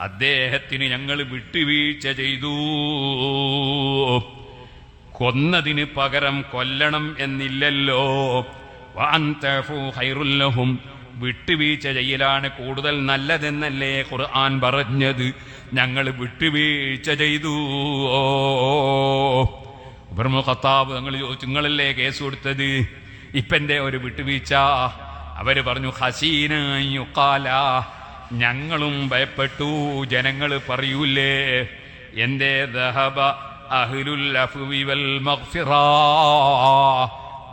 അദ്ദേഹത്തിന് ഞങ്ങൾ വിട്ടുവീഴ്ച ചെയ്തു. കൊന്നതിന് പകരം കൊല്ലണം എന്നില്ലല്ലോ. ഹൈറുല്ലഹും വിട്ടുവീഴ്ച ചെയ്യലാണ് കൂടുതൽ നല്ലതെന്നല്ലേ ഖുർആൻ പറഞ്ഞത്. ഞങ്ങൾ വിട്ടുവീഴ്ച ചെയ്തു. ഖത്താബ് ഞങ്ങൾ ചോദിച്ചു നിങ്ങളല്ലേ കേസ് കൊടുത്തത്? ഇപ്പന്റെ ഒരു വിട്ടുവീഴ്ച? അവർ പറഞ്ഞു ഹസീന യുക്കാല ഞങ്ങളും ഭയപ്പെട്ടു ജനങ്ങൾ പറയൂലേ. എന്റെ ദഹബ അഹ്ലുൽ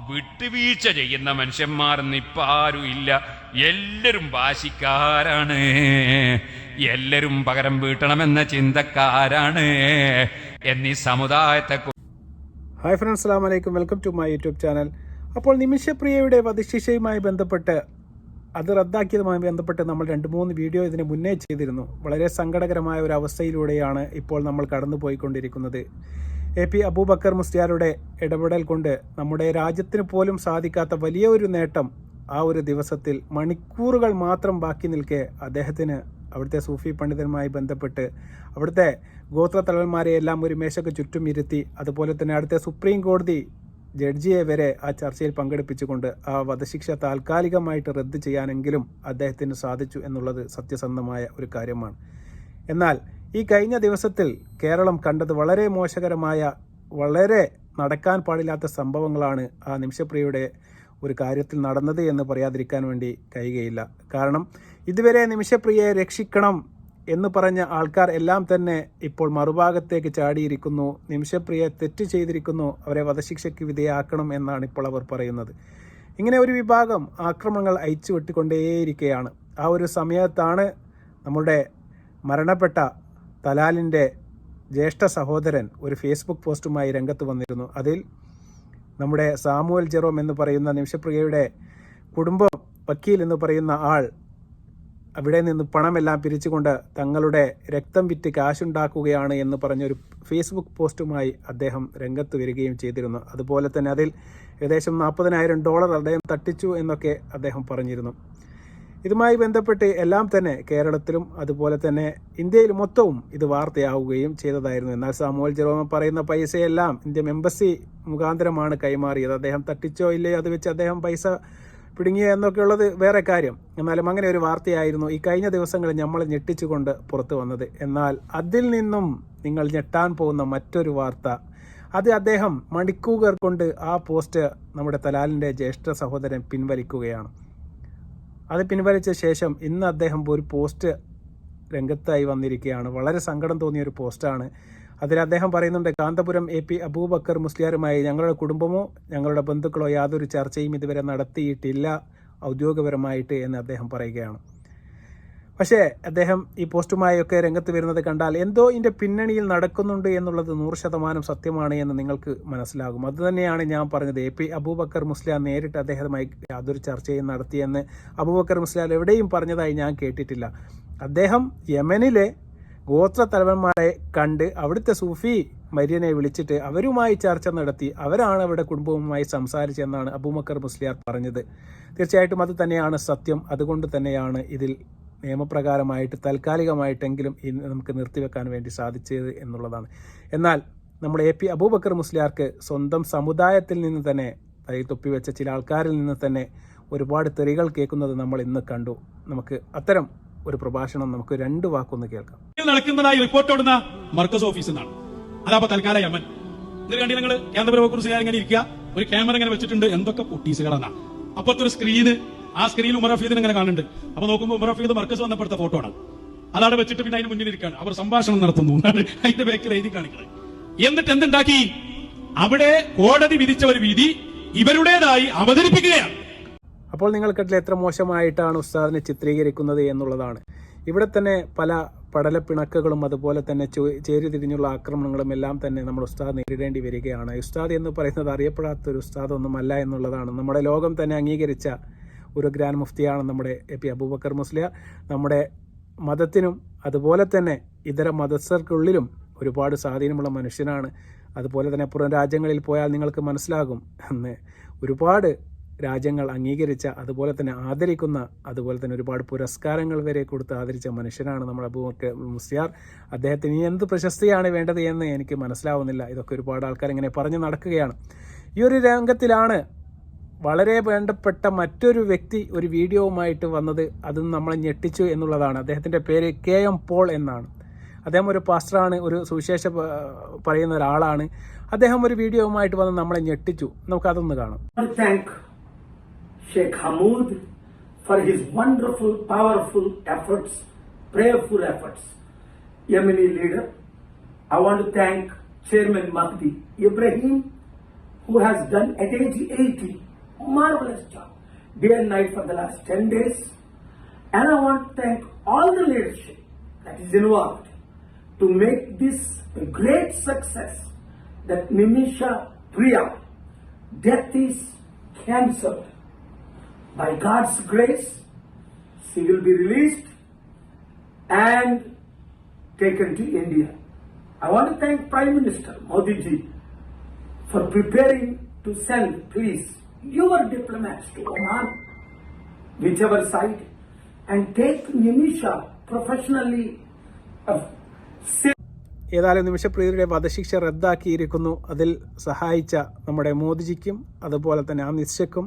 വിട്ടുവീഴ്ച ചെയ്യുന്ന മനുഷ്യന്മാർ നിപ്പാരും ഇല്ല. എല്ലാരും വാശിക്കാരാണ്. എല്ലാരും പകരം വീട്ടണമെന്ന ചിന്തക്കാരാണ്. എന്നീ സമുദായത്തെ ഹായ് ഫ്രണ്ട്സ് അസ്സാം വലൈക്കും welcome to my YouTube channel. അപ്പോൾ നിമിഷപ്രിയയുടെ വധശിക്ഷയുമായി ബന്ധപ്പെട്ട് അത് റദ്ദാക്കിയതുമായി ബന്ധപ്പെട്ട് നമ്മൾ രണ്ട് മൂന്ന് വീഡിയോ ഇതിന് മുന്നേ ചെയ്തിരുന്നു. വളരെ സങ്കടകരമായ ഒരു അവസ്ഥയിലൂടെയാണ് ഇപ്പോൾ നമ്മൾ കടന്നു പോയിക്കൊണ്ടിരിക്കുന്നത് എ പി അബൂബക്കർ മുസ്ലിയാരുടെ ഇടപെടൽ കൊണ്ട് നമ്മുടെ രാജ്യത്തിന് പോലും സാധിക്കാത്ത വലിയൊരു നേട്ടം ആ ഒരു ദിവസത്തിൽ മണിക്കൂറുകൾ മാത്രം ബാക്കി നിൽക്കെ അദ്ദേഹത്തിന് അവിടുത്തെ സൂഫി പണ്ഡിതന്മാരുമായി ബന്ധപ്പെട്ട് അവിടുത്തെ ഗോത്ര തലവന്മാരെ എല്ലാം ഒരു മേശക്ക് ചുറ്റും ഇരുത്തി അതുപോലെ തന്നെ അടുത്ത സുപ്രീം കോടതി ജഡ്ജിയെ വരെ ആ ചർച്ചയിൽ പങ്കെടുപ്പിച്ചുകൊണ്ട് ആ വധശിക്ഷ താൽക്കാലികമായിട്ട് റദ്ദ് ചെയ്യാനെങ്കിലും അദ്ദേഹത്തിന് സാധിച്ചു എന്നുള്ളത് സത്യസന്ധമായ ഒരു കാര്യമാണ്. എന്നാൽ ഈ കഴിഞ്ഞ ദിവസത്തിൽ കേരളം കണ്ടത് വളരെ മോശകരമായ വളരെ നടക്കാൻ പാടില്ലാത്ത സംഭവങ്ങളാണ് ആ നിമിഷപ്രിയയുടെ ഒരു കാര്യത്തിൽ നടന്നത് എന്ന് പറയാതിരിക്കാൻ വേണ്ടി കഴിയുകയില്ല. കാരണം ഇതുവരെ നിമിഷപ്രിയയെ രക്ഷിക്കണം എന്ന് പറഞ്ഞ ആൾക്കാർ എല്ലാം തന്നെ ഇപ്പോൾ മറുഭാഗത്തേക്ക് ചാടിയിരിക്കുന്നു. നിമിഷപ്രിയ തെറ്റ് ചെയ്തിരിക്കുന്നു. അവരെ വധശിക്ഷയ്ക്ക് വിധേയാക്കണം എന്നാണ് ഇപ്പോൾ അവർ പറയുന്നത്. ഇങ്ങനെ ഒരു വിഭാഗം ആക്രമണങ്ങൾ അയച്ചു വിട്ടുകൊണ്ടേയിരിക്കുകയാണ് ആ ഒരു സമയത്താണ് നമ്മുടെ മരണപ്പെട്ട തലാലിന്റെ ജ്യേഷ്ഠ സഹോദരൻ ഒരു ഫേസ്ബുക്ക് പോസ്റ്റുമായി രംഗത്ത് വന്നിരുന്നു. അതിൽ നമ്മുടെ സാമുവൽ ജെറോം എന്ന് പറയുന്ന നിമിഷപ്രിയയുടെ കുടുംബം വക്കീൽ എന്ന് പറയുന്ന ആൾ അവിടെ നിന്ന് പണമെല്ലാം പിരിച്ചുകൊണ്ട് തങ്ങളുടെ രക്തം വിറ്റ് കാശുണ്ടാക്കുകയാണ് എന്ന് പറഞ്ഞൊരു ഫേസ്ബുക്ക് പോസ്റ്റുമായി അദ്ദേഹം രംഗത്ത് വരികയും ചെയ്തിരുന്നു. അതുപോലെ തന്നെ അതിൽ ഏകദേശം നാൽപ്പതിനായിരം ഡോളർ അദ്ദേഹം തട്ടിച്ചു എന്നൊക്കെ അദ്ദേഹം പറഞ്ഞിരുന്നു. ഇതുമായി ബന്ധപ്പെട്ട് എല്ലാം തന്നെ കേരളത്തിലും അതുപോലെ തന്നെ ഇന്ത്യയിൽ മൊത്തവും ഇത് വാർത്തയാവുകയും ചെയ്തതായിരുന്നു. എന്നാൽ സാമൂഹ്യ ജെറോമ പറയുന്ന പൈസയെല്ലാം ഇന്ത്യൻ എംബസി മുഖാന്തരമാണ് കൈമാറിയത്. അദ്ദേഹം തട്ടിച്ചോ ഇല്ലയോ അത് വെച്ച് അദ്ദേഹം പൈസ പിടുങ്ങിയ എന്നൊക്കെയുള്ളത് വേറെ കാര്യം. എന്നാലും അങ്ങനെ ഒരു വാർത്തയായിരുന്നു ഈ കഴിഞ്ഞ ദിവസങ്ങളിൽ നമ്മൾ ഞെട്ടിച്ചുകൊണ്ട് പുറത്തു വന്നത്. എന്നാൽ അതിൽ നിന്നും നിങ്ങൾ ഞെട്ടാൻ പോകുന്ന മറ്റൊരു വാർത്ത. അത് അദ്ദേഹം മണിക്കൂകർ കൊണ്ട് ആ പോസ്റ്റ് നമ്മുടെ തലാലിന്റെ ജ്യേഷ്ഠ സഹോദരൻ പിൻവലിക്കുകയാണ്. അത് പിൻവലിച്ച ശേഷം ഇന്ന് അദ്ദേഹം ഒരു പോസ്റ്റ് രംഗത്തായി വന്നിരിക്കുകയാണ്. വളരെ സങ്കടം തോന്നിയ ഒരു പോസ്റ്റാണ്. അതിൽ അദ്ദേഹം പറയുന്നുണ്ട് കാന്തപുരം എ പി അബൂബക്കർ മുസ്ലിയാരുമായി ഞങ്ങളുടെ കുടുംബമോ ഞങ്ങളുടെ ബന്ധുക്കളോ യാതൊരു ചർച്ചയും ഇതുവരെ നടത്തിയിട്ടില്ല ഔദ്യോഗികപരമായിട്ട് എന്ന് അദ്ദേഹം പറയുകയാണ്. പക്ഷേ അദ്ദേഹം ഈ പോസ്റ്റുമായൊക്കെ രംഗത്ത് വരുന്നത് കണ്ടാൽ എന്തോ ഇതിന്റെ പിന്നണിയിൽ നടക്കുന്നുണ്ട് എന്നുള്ളത് നൂറ് ശതമാനം സത്യമാണ് എന്ന് നിങ്ങൾക്ക് മനസ്സിലാകും. അതുതന്നെയാണ് ഞാൻ പറഞ്ഞത്. എ പി അബൂബക്കർ മുസ്ലിയാർ നേരിട്ട് അദ്ദേഹവുമായി യാതൊരു ചർച്ചയും നടത്തിയെന്ന് അബൂബക്കർ മുസ്ലിയാർ എവിടെയും പറഞ്ഞതായി ഞാൻ കേട്ടിട്ടില്ല. അദ്ദേഹം യമനിലെ ഗോത്ര തലവന്മാരെ കണ്ട് അവിടുത്തെ സൂഫി മര്യനെ വിളിച്ചിട്ട് അവരുമായി ചർച്ച നടത്തി അവരാണ് അവരുടെ കുടുംബവുമായി സംസാരിച്ചെന്നാണ് അബൂമക്കർ മുസ്ലിയാർ പറഞ്ഞത്. തീർച്ചയായിട്ടും അത് തന്നെയാണ് സത്യം. അതുകൊണ്ട് തന്നെയാണ് ഇതിൽ നിയമപ്രകാരമായിട്ട് താൽക്കാലികമായിട്ടെങ്കിലും നമുക്ക് നിർത്തിവെക്കാൻ വേണ്ടി സാധിച്ചത് എന്നുള്ളതാണ്. എന്നാൽ നമ്മുടെ എ പി അബൂബക്കർ മുസ്ലിയാർക്ക് സ്വന്തം സമുദായത്തിൽ നിന്ന് തന്നെ തൈ തൊപ്പിവെച്ച ചില ആൾക്കാരിൽ നിന്ന് തന്നെ ഒരുപാട് തെറികൾ കേൾക്കുന്നത് നമ്മൾ ഇന്ന് കണ്ടു. നമുക്ക് അത്തരം ഒരു പ്രഭാഷണം നമുക്ക് രണ്ട് വാക്കൊന്ന് കേൾക്കാം. നടക്കുന്നതായി റിപ്പോർട്ട് ഓടുന്ന മർക്കസ് ഓഫീസിൽ നിന്നാണ് അതാപ്പോ തൽക്കാലം യമൻ ഇത് കണ്ടി നിങ്ങൾ കേന്ദ്രപുരം കുറിച്ച് ഇങ്ങനെ ഇരിക്കുക. ഒരു ക്യാമറ ഇങ്ങനെ വെച്ചിട്ടുണ്ട്. എന്തൊക്കെ പൊട്ടീസുകളാണ് അപ്പുറത്തെ ഒരു സ്ക്രീന് ആ സ്ക്രീനിൽ ഉമർ ഹഫീദിനെ ഇങ്ങനെ കാണുന്നുണ്ട്. അപ്പൊ നോക്കുമ്പോൾ ഉമർ ഹഫീദ് മർക്കസ് വന്നപ്പെടുത്ത ഫോട്ടോ ആണ്. അതവിടെ വെച്ചിട്ട് പിന്നെ അതിന് മുന്നിൽ ഇരിക്കുകയാണ്. അവർ സംഭാഷണം നടത്തുന്നു അതിന്റെ ബാക്കിൽ എഴുതി കാണിക്കുന്നത്. എന്നിട്ട് എന്തുണ്ടാക്കി? അവിടെ കോടതി വിധിച്ച ഒരു വിധി ഇവരുടേതായി അവതരിപ്പിക്കുകയാണ്. അപ്പോൾ നിങ്ങൾ കണ്ടില്ല എത്ര മോശമായിട്ടാണ് ഉസ്താദിനെ ചിത്രീകരിക്കുന്നത് എന്നുള്ളതാണ്. ഇവിടെ തന്നെ പല പടലപ്പിണക്കുകളും അതുപോലെ തന്നെ ചേരി ചേരിതിരിഞ്ഞുള്ള ആക്രമണങ്ങളും എല്ലാം തന്നെ നമ്മൾ ഉസ്താദ് നേരിടേണ്ടി വരികയാണ്. ഉസ്താദ് എന്ന് പറയുന്നത് അറിയപ്പെടാത്ത ഒരു ഉസ്താദ് ഒന്നുമല്ല എന്നുള്ളതാണ്. നമ്മുടെ ലോകം തന്നെ അംഗീകരിച്ച ഒരു ഗ്രാൻഡ് മുഫ്തിയാണ് നമ്മുടെ എ പി അബൂബക്കർ മുസ്ലിയ. നമ്മുടെ മതത്തിനും അതുപോലെ തന്നെ ഇതര മതസ്ഥർക്കുള്ളിലും ഒരുപാട് സ്വാധീനമുള്ള മനുഷ്യനാണ്. അതുപോലെ തന്നെ പുറം രാജ്യങ്ങളിൽ പോയാൽ നിങ്ങൾക്ക് മനസ്സിലാകും. എന്ന് ഒരുപാട് രാജ്യങ്ങൾ അംഗീകരിച്ച അതുപോലെ തന്നെ ആദരിക്കുന്ന അതുപോലെ തന്നെ ഒരുപാട് പുരസ്കാരങ്ങൾ വരെ കൊടുത്ത് ആദരിച്ച മനുഷ്യനാണ് നമ്മുടെ അബൂബക്കർ മുസ്ലിയാർ അദ്ദേഹത്തിന് ഇനി എന്ത് പ്രശസ്തിയാണ് വേണ്ടത് എന്ന് എനിക്ക് മനസ്സിലാവുന്നില്ല. ഇതൊക്കെ ഒരുപാട് ആൾക്കാർ ഇങ്ങനെ പറഞ്ഞു നടക്കുകയാണ്. ഈ ഒരു രംഗത്തിലാണ് വളരെ വേണ്ടപ്പെട്ട മറ്റൊരു വ്യക്തി ഒരു വീഡിയോവുമായിട്ട് വന്നത്. അത് നമ്മളെ ഞെട്ടിച്ചു എന്നുള്ളതാണ്. അദ്ദേഹത്തിന്റെ പേര് കെ എം പോൾ എന്നാണ്. അദ്ദേഹം ഒരു പാസ്റ്ററാണ് ഒരു സുവിശേഷ പറയുന്ന ഒരാളാണ്. അദ്ദേഹം ഒരു വീഡിയോവുമായിട്ട് വന്ന് നമ്മളെ ഞെട്ടിച്ചു. നമുക്കതൊന്ന് കാണാം. Sheikh Hamoud for his wonderful, powerful efforts, prayerful efforts. Yemeni leader. I want to thank Chairman Mahdi Ibrahim, who has done at age 80, marvelous job, day and night for the last 10 days. And I want to thank all the leadership that is involved to make this a great success that Nimisha Priya, death is cancelled. By God's grace, she will be released and taken to India. I want to thank Prime Minister Modi ji for preparing to send, please, your diplomats to Oman, whichever side, and take Nimisha professionally. Uh, ഏതായാലും നിമിഷപ്രിയരുടെ വധശിക്ഷ റദ്ദാക്കിയിരിക്കുന്നു അതിൽ സഹായിച്ച നമ്മുടെ മോദിജിക്കും അതുപോലെ തന്നെ ആ നിശ്ചക്കും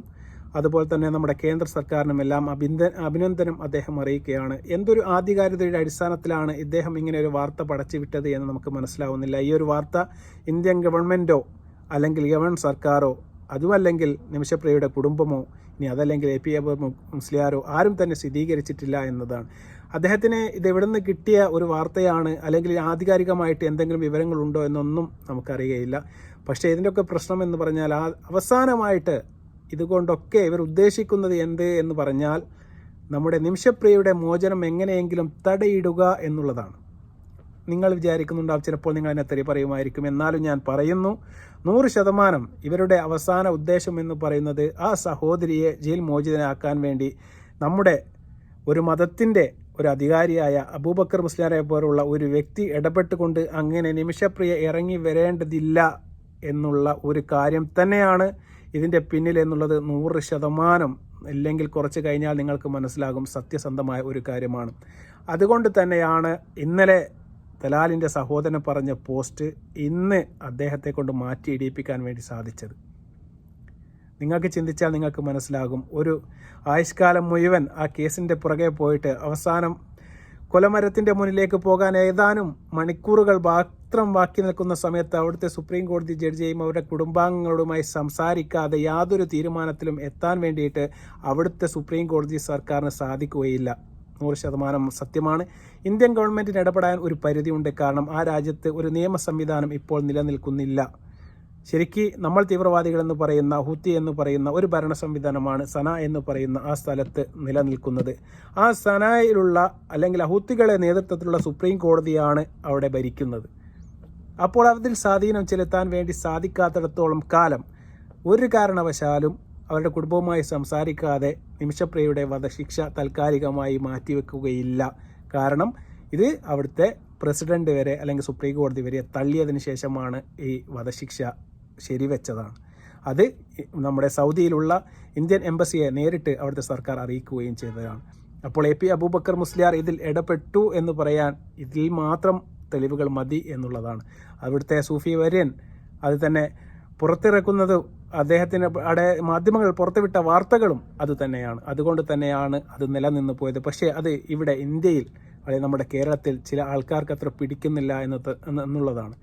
അതുപോലെ തന്നെ നമ്മുടെ കേന്ദ്ര സർക്കാരിനും എല്ലാം അഭിന്ദ അഭിനന്ദനം അദ്ദേഹം അറിയിക്കുകയാണ്. എന്തൊരു ആധികാരികതയുടെ അടിസ്ഥാനത്തിലാണ് ഇദ്ദേഹം ഇങ്ങനെ ഒരു വാർത്ത പടച്ചുവിട്ടത് എന്ന് നമുക്ക് മനസ്സിലാവുന്നില്ല. ഈ ഒരു വാർത്ത ഇന്ത്യൻ ഗവൺമെന്റോ അല്ലെങ്കിൽ ഗവൺമെന്റ് സർക്കാരോ അതുമല്ലെങ്കിൽ നിമിഷപ്രിയയുടെ കുടുംബമോ ഇനി അതല്ലെങ്കിൽ എ പി മുസ്ലിയാരോ ആരും തന്നെ സ്ഥിരീകരിച്ചിട്ടില്ല എന്നതാണ്. അദ്ദേഹത്തിന് ഇത് കിട്ടിയ ഒരു വാർത്തയാണ് അല്ലെങ്കിൽ ആധികാരികമായിട്ട് എന്തെങ്കിലും വിവരങ്ങളുണ്ടോ എന്നൊന്നും നമുക്കറിയുകയില്ല പക്ഷേ ഇതിന്റെയൊക്കെ പ്രശ്നം എന്ന് പറഞ്ഞാൽ ആ അവസാനമായിട്ട് ഇതുകൊണ്ടൊക്കെ ഇവർ ഉദ്ദേശിക്കുന്നത് എന്ത് എന്ന് പറഞ്ഞാൽ നമ്മുടെ നിമിഷപ്രിയയുടെ മോചനം എങ്ങനെയെങ്കിലും തടയിടുക എന്നുള്ളതാണ്. നിങ്ങൾ വിചാരിക്കുന്നുണ്ടാവും ചിലപ്പോൾ നിങ്ങൾ എന്നെ തെറി പറയുമായിരിക്കും. എന്നാലും ഞാൻ പറയുന്നു നൂറ് ശതമാനം ഇവരുടെ അവസാന ഉദ്ദേശം എന്ന് പറയുന്നത് ആ സഹോദരിയെ ജയിൽ മോചിതനാക്കാൻ വേണ്ടി നമ്മുടെ ഒരു മതത്തിന്റെ ഒരു അധികാരിയായ അബൂബക്കർ മുസ്ലിയാരെ പോലുള്ള ഒരു വ്യക്തി ഇടപെട്ടുകൊണ്ട് അങ്ങനെ നിമിഷപ്രിയ ഇറങ്ങി വരേണ്ടതില്ല എന്നുള്ള ഒരു കാര്യം തന്നെയാണ് ഇതിന്റെ പിന്നിൽ എന്നുള്ളത് നൂറ് ശതമാനം ഇല്ലെങ്കിൽ കുറച്ച് കഴിഞ്ഞാൽ നിങ്ങൾക്ക് മനസ്സിലാകും സത്യസന്ധമായ ഒരു കാര്യമാണ്. അതുകൊണ്ട് തന്നെയാണ് ഇന്നലെ തലാലിന്റെ സഹോദരൻ പറഞ്ഞ പോസ്റ്റ് ഇന്ന് അദ്ദേഹത്തെ കൊണ്ട് മാറ്റി ഇടിയിപ്പിക്കാൻ വേണ്ടി സാധിച്ചത്. നിങ്ങൾക്ക് ചിന്തിച്ചാൽ നിങ്ങൾക്ക് മനസ്സിലാകും. ഒരു ആയുഷ്കാലം മുഴുവൻ ആ കേസിന്റെ പുറകെ പോയിട്ട് അവസാനം കൊലമരത്തിന്റെ മുന്നിലേക്ക് പോകാൻ ഏതാനും മണിക്കൂറുകൾ മാത്രം ബാക്കി നിൽക്കുന്ന സമയത്ത് അവിടുത്തെ സുപ്രീം കോടതി ജഡ്ജിയും അവരുടെ കുടുംബാംഗങ്ങളുമായി സംസാരിക്കാതെ യാതൊരു തീരുമാനത്തിലും എത്താൻ വേണ്ടിയിട്ട് അവിടുത്തെ സുപ്രീം കോടതി സർക്കാരിന് സാധിക്കുകയില്ല. നൂറ് ശതമാനം സത്യമാണ്. ഇന്ത്യൻ ഗവൺമെന്റിന് ഇടപെടാൻ ഒരു പരിധിയുണ്ട്. കാരണം ആ രാജ്യത്ത് ഒരു നിയമ സംവിധാനം ഇപ്പോൾ നിലനിൽക്കുന്നില്ല. ശരിക്ക് നമ്മൾ തീവ്രവാദികൾ എന്ന് പറയുന്ന ഹുത്തി എന്ന് പറയുന്ന ഒരു ഭരണ സംവിധാനമാണ് സന എന്ന് പറയുന്ന ആ സ്ഥലത്ത് നിലനിൽക്കുന്നത്. ആ സനയിലുള്ള അല്ലെങ്കിൽ ഹൂത്തികളെ നേതൃത്വത്തിലുള്ള സുപ്രീം കോടതിയാണ് അവിടെ ഭരിക്കുന്നത്. അപ്പോൾ അതിൽ സ്വാധീനം ചെലുത്താൻ വേണ്ടി സാധിക്കാത്തിടത്തോളം കാലം ഒരു കാരണവശാലും അവരുടെ കുടുംബവുമായി സംസാരിക്കാതെ നിമിഷപ്രിയയുടെ വധശിക്ഷ താൽക്കാലികമായി മാറ്റിവെക്കുകയില്ല. കാരണം ഇത് അവിടുത്തെ പ്രസിഡന്റ് വരെ അല്ലെങ്കിൽ സുപ്രീം കോടതി വരെ തള്ളിയതിന് ശേഷമാണ് ഈ വധശിക്ഷ ശരിവെച്ചതാണ്. അത് നമ്മുടെ സൗദിയിലുള്ള ഇന്ത്യൻ എംബസിയെ നേരിട്ട് അവിടുത്തെ സർക്കാർ അറിയിക്കുകയും ചെയ്തതാണ്. അപ്പോൾ എ പി അബൂബക്കർ മുസ്ലിയാർ ഇതിൽ ഇടപെട്ടു എന്ന് പറയാൻ ഇതിൽ മാത്രം തെളിവുകൾ മതി എന്നുള്ളതാണ്. അവിടുത്തെ സൂഫി വര്യൻ അത് തന്നെ പുറത്തിറക്കുന്നത് അദ്ദേഹത്തിന് അവിടെ മാധ്യമങ്ങൾ പുറത്തുവിട്ട വാർത്തകളും അത് തന്നെയാണ്. അതുകൊണ്ട് തന്നെയാണ് അത് നിലനിന്ന് പോയത് പക്ഷേ അത് ഇവിടെ ഇന്ത്യയിൽ അല്ലെങ്കിൽ നമ്മുടെ കേരളത്തിൽ ചില ആൾക്കാർക്ക് അത്ര പിടിക്കുന്നില്ല എന്നുള്ളതാണ്.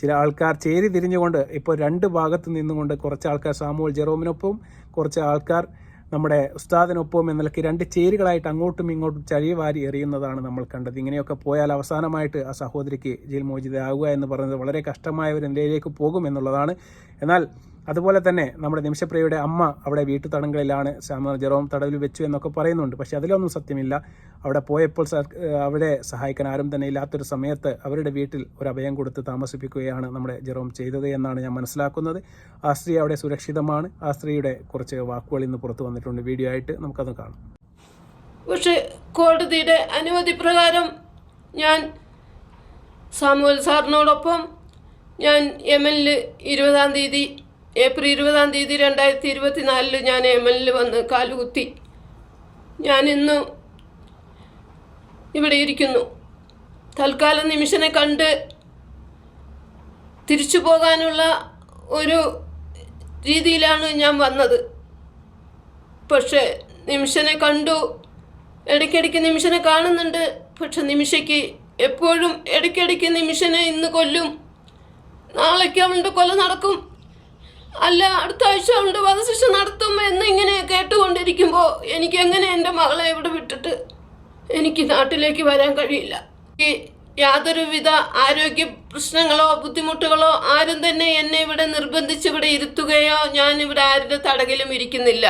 ചില ആൾക്കാർ ചേരി തിരിഞ്ഞുകൊണ്ട് ഇപ്പോൾ രണ്ട് ഭാഗത്ത് നിന്നുകൊണ്ട് കുറച്ച് ആൾക്കാർ സാമുവൽ ജെറോമിനൊപ്പം കുറച്ച് ആൾക്കാർ നമ്മുടെ ഉസ്താദിനൊപ്പം എന്ന നിലയ്ക്ക് രണ്ട് ചേരികളായിട്ട് അങ്ങോട്ടും ഇങ്ങോട്ടും ചഴി വാരി എറിയുന്നതാണ് നമ്മൾ കണ്ടത്. ഇങ്ങനെയൊക്കെ പോയാൽ അവസാനമായിട്ട് ആ സഹോദരിക്ക് ജയിൽ മോചിതയാകുക എന്ന് പറയുന്നത് വളരെ കഷ്ടമായ ഒരു നിലയിലേക്ക് പോകും എന്നുള്ളതാണ് എന്നാൽ അതുപോലെ തന്നെ നമ്മുടെ നിമിഷപ്രിയയുടെ അമ്മ അവിടെ വീട്ടുതടങ്കലിലാണ് സാമുവൽ ജെറോം തടവിൽ വെച്ചു എന്നൊക്കെ പറയുന്നുണ്ട്. പക്ഷെ അതിലൊന്നും സത്യമില്ല. അവിടെ പോയപ്പോൾ അവിടെ സഹായിക്കാൻ ആരും തന്നെ ഇല്ലാത്തൊരു സമയത്ത് അവരുടെ വീട്ടിൽ ഒരു അഭയം കൊടുത്ത് താമസിപ്പിക്കുകയാണ് നമ്മുടെ ജെറോം ചെയ്തത് എന്നാണ് ഞാൻ മനസ്സിലാക്കുന്നത്. ആ സ്ത്രീ അവിടെ സുരക്ഷിതമാണ്. ആ സ്ത്രീയുടെ കുറച്ച് വാക്കുകൾ ഇന്ന് പുറത്തു വന്നിട്ടുണ്ട്. വീഡിയോ ആയിട്ട് നമുക്കത് കാണാം. പക്ഷെ കോടതിയുടെ അനുമതി പ്രകാരം ഞാൻ സാമുവൽ സാറിനോടൊപ്പം ഞാൻ യമനിൽ ഇരുപതാം തീയതി ഏപ്രിൽ ഇരുപതാം തീയതി രണ്ടായിരത്തി ഇരുപത്തിനാലിൽ ഞാൻ യമനിൽ വന്ന് കാലുകുത്തി. ഞാൻ ഇന്ന് ഇവിടെ ഇരിക്കുന്നു. തൽക്കാലം നിമിഷനെ കണ്ട് തിരിച്ചു പോകാനുള്ള ഒരു രീതിയിലാണ് ഞാൻ വന്നത്. പക്ഷേ നിമിഷനെ കണ്ടു. ഇടയ്ക്കിടയ്ക്ക് നിമിഷനെ കാണുന്നുണ്ട്. പക്ഷെ നിമിഷയ്ക്ക് എപ്പോഴും ഇടയ്ക്കിടയ്ക്ക് നിമിഷനെ ഇന്ന് കൊല്ലും. നാളേക്ക് അവളുടെ കൊല നടക്കും. അല്ല അടുത്ത ആഴ്ച അവളുടെ വധശിക്ഷ നടത്തും എന്നിങ്ങനെ കേട്ടുകൊണ്ടിരിക്കുമ്പോൾ എനിക്ക് എങ്ങനെ എന്റെ മകളെ ഇവിടെ വിട്ടിട്ട് എനിക്ക് നാട്ടിലേക്ക് വരാൻ കഴിയില്ല? യാതൊരുവിധ ആരോഗ്യ പ്രശ്നങ്ങളോ ബുദ്ധിമുട്ടുകളോ ആരും തന്നെ എന്നെ ഇവിടെ നിർബന്ധിച്ച് ഇവിടെ ഇരുത്തുകയോ ഞാൻ ഇവിടെ ആരുടെ തടകിലും ഇരിക്കുന്നില്ല.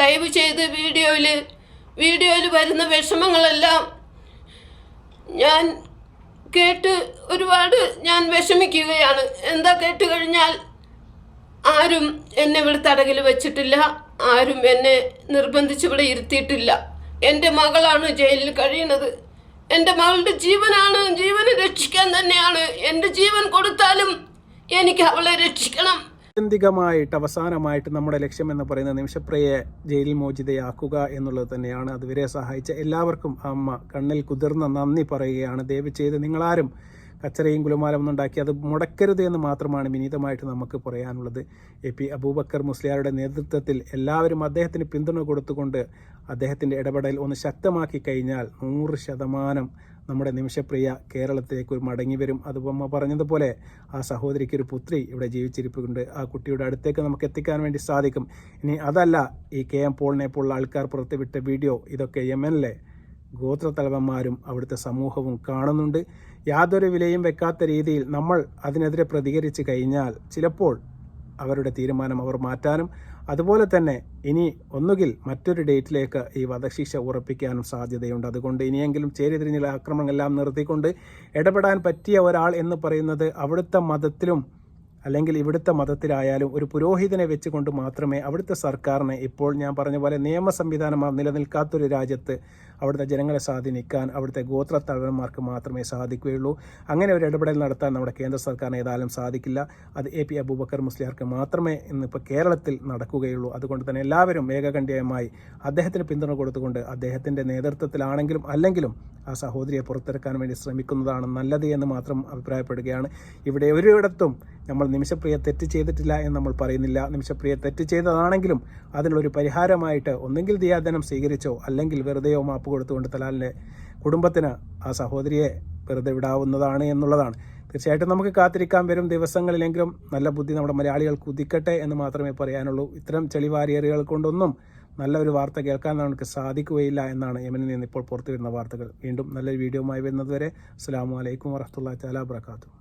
ദയവ് ചെയ്ത് വീഡിയോയിൽ വീഡിയോയിൽ വരുന്ന വിഷമങ്ങളെല്ലാം ഞാൻ കേട്ട് ഒരുപാട് ഞാൻ വിഷമിക്കുകയാണ്. എന്താ കേട്ട് കഴിഞ്ഞാൽ ആരും എന്നെ ഇവിടെ തടകിൽ വെച്ചിട്ടില്ല. ആരും എന്നെ നിർബന്ധിച്ച് ഇവിടെ ഇരുത്തിയിട്ടില്ല. എന്റെ മകളാണ് ജയിലിൽ കഴിയുന്നത്. എന്റെ മകളുടെ ജീവനാണ്. ജീവനെ രക്ഷിക്കാൻ തന്നെയാണ്. എന്റെ ജീവൻ കൊടുത്താലും എനിക്ക് അവളെ രക്ഷിക്കണം. ആത്യന്തികമായിട്ട് അവസാനമായിട്ട് നമ്മുടെ ലക്ഷ്യം എന്ന് പറയുന്ന നിമിഷപ്രിയയെ ജയിലിൽ മോചിതയാക്കുക എന്നുള്ളത് തന്നെയാണ്. അതുവരെ സഹായിച്ച എല്ലാവർക്കും അമ്മ കണ്ണിൽ കുതിർന്ന നന്ദി പറയുകയാണ്. ദയവ് ചെയ്ത് നിങ്ങളാരും കച്ചറയും കുലുമാലും ഒന്നും ഉണ്ടാക്കി അത് മുടക്കരുത് എന്ന് മാത്രമാണ് വിനീതമായിട്ട് നമുക്ക് പറയാനുള്ളത്. എ പി അബൂബക്കർ മുസ്ലിയാരുടെ നേതൃത്വത്തിൽ എല്ലാവരും അദ്ദേഹത്തിന് പിന്തുണ കൊടുത്തുകൊണ്ട് അദ്ദേഹത്തിന്റെ ഇടപെടൽ ഒന്ന് ശക്തമാക്കി കഴിഞ്ഞാൽ നൂറ് ശതമാനം നമ്മുടെ നിമിഷപ്രിയ കേരളത്തിലേക്ക് ഒരു മടങ്ങി വരും. അതുപോലെ പറഞ്ഞതുപോലെ ആ സഹോദരിക്ക് ഒരു പുത്രി ഇവിടെ ജീവിച്ചിരിപ്പുണ്ട്. ആ കുട്ടിയുടെ അടുത്തേക്ക് നമുക്ക് എത്തിക്കാൻ വേണ്ടി സാധിക്കും. ഇനി അതല്ല ഈ കെ എം പോളിനെ പോലുള്ള ആൾക്കാർ പുറത്തുവിട്ട വീഡിയോ. ഇതൊക്കെ യമനിലെ ഗോത്രത്തലവന്മാരും അവിടുത്തെ സമൂഹവും കാണുന്നുണ്ട്. യാതൊരു വിലയും വെക്കാത്ത രീതിയിൽ നമ്മൾ അതിനെതിരെ പ്രതികരിച്ച് കഴിഞ്ഞാൽ ചിലപ്പോൾ അവരുടെ തീരുമാനം അവർ മാറ്റാനും അതുപോലെ തന്നെ ഇനി ഒന്നുകിൽ മറ്റൊരു ഡേറ്റിലേക്ക് ഈ വധശിക്ഷ ഉറപ്പിക്കാനും സാധ്യതയുണ്ട്. അതുകൊണ്ട് ഇനിയെങ്കിലും ചേരിതിരിഞ്ഞുള്ള ആക്രമണങ്ങളെല്ലാം നിർത്തിക്കൊണ്ട് ഇടപെടാൻ പറ്റിയ ഒരാൾ എന്ന് പറയുന്നത് അവിടുത്തെ മതത്തിലും അല്ലെങ്കിൽ ഇവിടുത്തെ മതത്തിലായാലും ഒരു പുരോഹിതനെ വെച്ചുകൊണ്ട് മാത്രമേ അവിടുത്തെ സർക്കാരിനെ ഇപ്പോൾ ഞാൻ പറഞ്ഞ പോലെ നിയമ സംവിധാനം നിലനിൽക്കാത്തൊരു രാജ്യത്ത് അവിടുത്തെ ജനങ്ങളെ സ്വാധീനിക്കാൻ അവിടുത്തെ ഗോത്ര തലവന്മാർക്ക് മാത്രമേ സാധിക്കുകയുള്ളൂ. അങ്ങനെ ഒരു ഇടപെടൽ നടത്താൻ നമ്മുടെ കേന്ദ്ര സർക്കാരിന് ഏതായാലും സാധിക്കില്ല. അത് എ പി അബൂബക്കർ മുസ്ലിയാർക്ക് മാത്രമേ ഇന്നിപ്പോൾ കേരളത്തിൽ നടക്കുകയുള്ളൂ. അതുകൊണ്ട് തന്നെ എല്ലാവരും ഏകകണ്ഠ്യമായി അദ്ദേഹത്തിന് പിന്തുണ കൊടുത്തുകൊണ്ട് അദ്ദേഹത്തിന്റെ നേതൃത്വത്തിലാണെങ്കിലും അല്ലെങ്കിലും ആ സഹോദരിയെ പുറത്തിറക്കാൻ വേണ്ടി ശ്രമിക്കുന്നതാണ് നല്ലത് എന്ന് മാത്രം അഭിപ്രായപ്പെടുകയാണ്. ഇവിടെ ഒരിടത്തും നമ്മൾ നിമിഷപ്രിയ തെറ്റ് ചെയ്തിട്ടില്ല എന്ന് നമ്മൾ പറയുന്നില്ല. നിമിഷപ്രിയ തെറ്റ് ചെയ്തതാണെങ്കിലും അതിനുള്ളൊരു പരിഹാരമായിട്ട് ഒന്നെങ്കിൽ ദിയാദനം സ്വീകരിച്ചോ അല്ലെങ്കിൽ വെറുതെയോ മാപ്പ് കൊടുത്തുകൊണ്ട് തലാലിന്റെ കുടുംബത്തിന് ആ സഹോദരിയെ വെറുതെ വിടാവുന്നതാണ് എന്നുള്ളതാണ്. തീർച്ചയായിട്ടും നമുക്ക് കാത്തിരിക്കാൻ വരും ദിവസങ്ങളിലെങ്കിലും നല്ല ബുദ്ധി നമ്മുടെ മലയാളികൾ കുതിക്കട്ടെ എന്ന് മാത്രമേ പറയാനുള്ളൂ. ഇത്തരം ചെളിവാരിയറുകൾ കൊണ്ടൊന്നും നല്ലൊരു വാർത്ത കേൾക്കാൻ നമുക്ക് സാധിക്കുകയില്ല എന്നാണ് യമനിൽ നിന്ന് ഇപ്പോൾ പുറത്തു വരുന്ന വാർത്തകൾ. വീണ്ടും നല്ലൊരു വീഡിയോയുമായി വരുന്നതുവരെ അസ്സാം വലൈക്കും വറഹത്തുള്ള ചാലാ